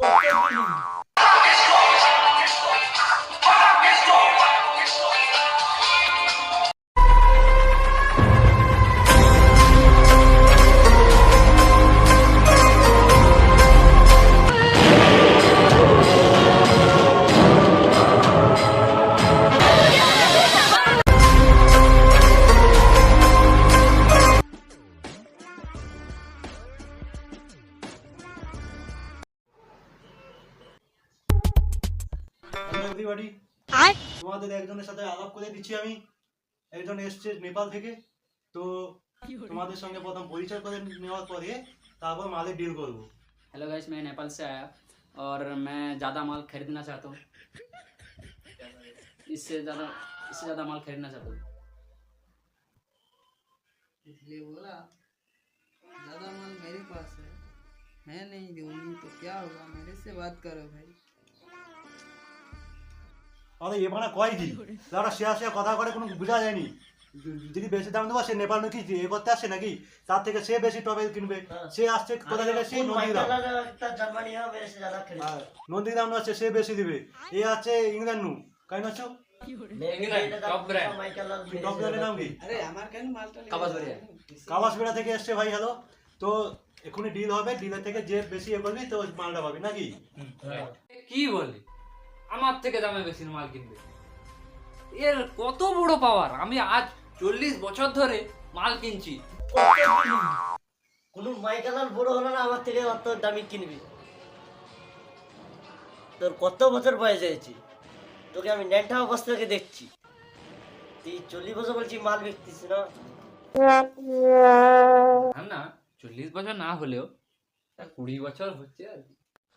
oh opening everybody তোমাদের একজনের সাথে আলাপ করে দিচ্ছি আমি একজন এসছে নেপাল থেকে তো তোমাদের সঙ্গে প্রথম পরিচয় করে নেওয়ার পরে তারপর মালে ডিল করবো हेलो गाइस मैं नेपाल से आया और मैं ज़्यादा माल खरीदना चाहता हूँ इससे ज़्यादा इससे ज़्यादा माल खरीदना चाहता हूँ इसलिए बोला ज़्यादा माल मेरे पास है मैं नहीं दूंगी तो क्या होगा मेरे से बात करो भाई আরে এ ভাড়া কয় কি দাদা শেয়া শেয়া কথা করে কোনো বোঝা যায়নি। যদি বেশি দাম দেবো সে নেপাল নাকি এ করতে আসে নাকি? তার থেকে সে বেশি টবে কিনবে। সে আসছে কোথা থেকে? সেই নন্দীগ্রাম। নন্দীগ্রাম আছে সে বেশি দিবে। এ আছে ইংল্যান্ড নু। কেন আছো কাবাসবেড়া থেকে এসছে ভাই হ্যালো তো এখনই ডিল হবে ডিলের থেকে যে বেশি এ করবি তো মালটা পাবি নাকি? কি বলি আমার থেকে দামে বেশি মাল কিনবে এর কত বড় পাওয়ার আমি আজ চল্লিশ বছর ধরে মাল কিনছি। কোনো মাইকালার বড় হলো না আমার থেকে অত দামি কিনবি। তোর কত বছর বয়স হয়েছে? তোকে আমি ন্যাংটা অবস্থা থেকে দেখছি। তুই চল্লিশ বছর বলছি মাল বিকতিস না? না চল্লিশ বছর না হলেও কুড়ি বছর হচ্ছে আর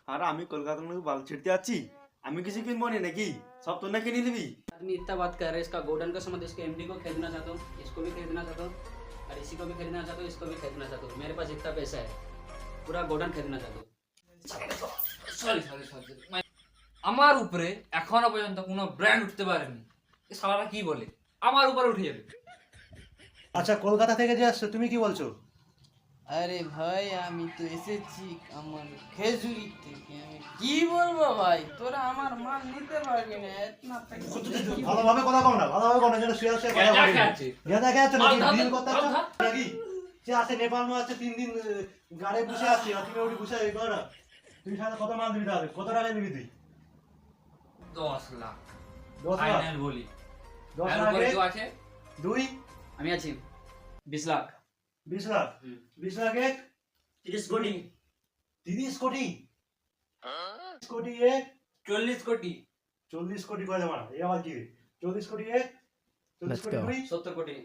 আর আমি কলকাতা থেকে বাল ছিড়তে যাচ্ছি। আমি কিছু কিনবো নি নাকি সব তোর না কিনে নিবি आदमी इतना बात कर रहे हैं इसका गोल्डन का संबंध इसके एमडी को खरीदना चाहता हूँ इसको भी खरीदना चाहता हूँ और इसी को भी खरीदना चाहता हूँ इसको भी खरीदना चाहता हूँ मेरे पास इतना पैसा है पूरा गोल्डन खरीदना चाहता हूँ সরি সরি সরি আমার উপরে এখনো পর্যন্ত কোনো ব্র্যান্ড উঠতে পারেনি এ সালারা কি বলে আমার উপরে উঠে যাবে আচ্ছা কলকাতা থেকে যে আসছো তুমি কি বলছো আরে ভাই আমি তো এসেছি আমার খেজুরি থেকে। আমি কি বলব ভাই? তোরা আমার মাল নিতে পারবি না এতনা ভালোভাবে কথা কও না ভালোভাবে কও না যেন কথা বলি। নাকি? সে আছে নেপাল নু আছে তিন দিন গাড়ি বসে আছে আর তুমি ওটি বসে এই না তুই সাথে কত মাল দিবি তাহলে কত টাকা নিবি তুই? দশ লাখ। দশ লাখ? ফাইনাল বলি। দশ এর লাখ আছে? দুই? আমি আছি। বিশ লাখ। বিশ লাখ বিশ লাখ এক। তিরিশ কোটি। তিরিশ কোটি। কোটি এক। চল্লিশ কোটি। চল্লিশ কোটি করে মারা এই আবার কি? চল্লিশ কোটি এক। চল্লিশ কোটি সত্তর কোটি।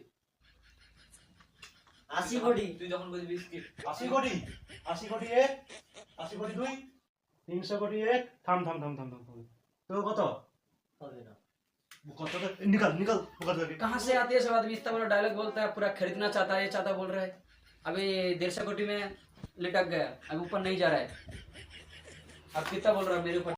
আশি কোটি। তুই যখন বলবি বিস্কিট আশি কোটি। আশি কোটি এক। আশি কোটি দুই। তিনশো কোটি এক। থাম থাম থাম থাম থাম থাম। তো কত হবে না কত? निकल निकल कहाँ से आती है सब आदमी? इतना बड़ा डायलॉग बोलता है, पूरा खरीदना चाहता है, ये चाहता बोल रहा है। अभी डेढ़ सौ कोटी में लिटक गया, अभी ऊपर नहीं जा रहा है। अब कितना बोल रहा है मेरे ऊपर?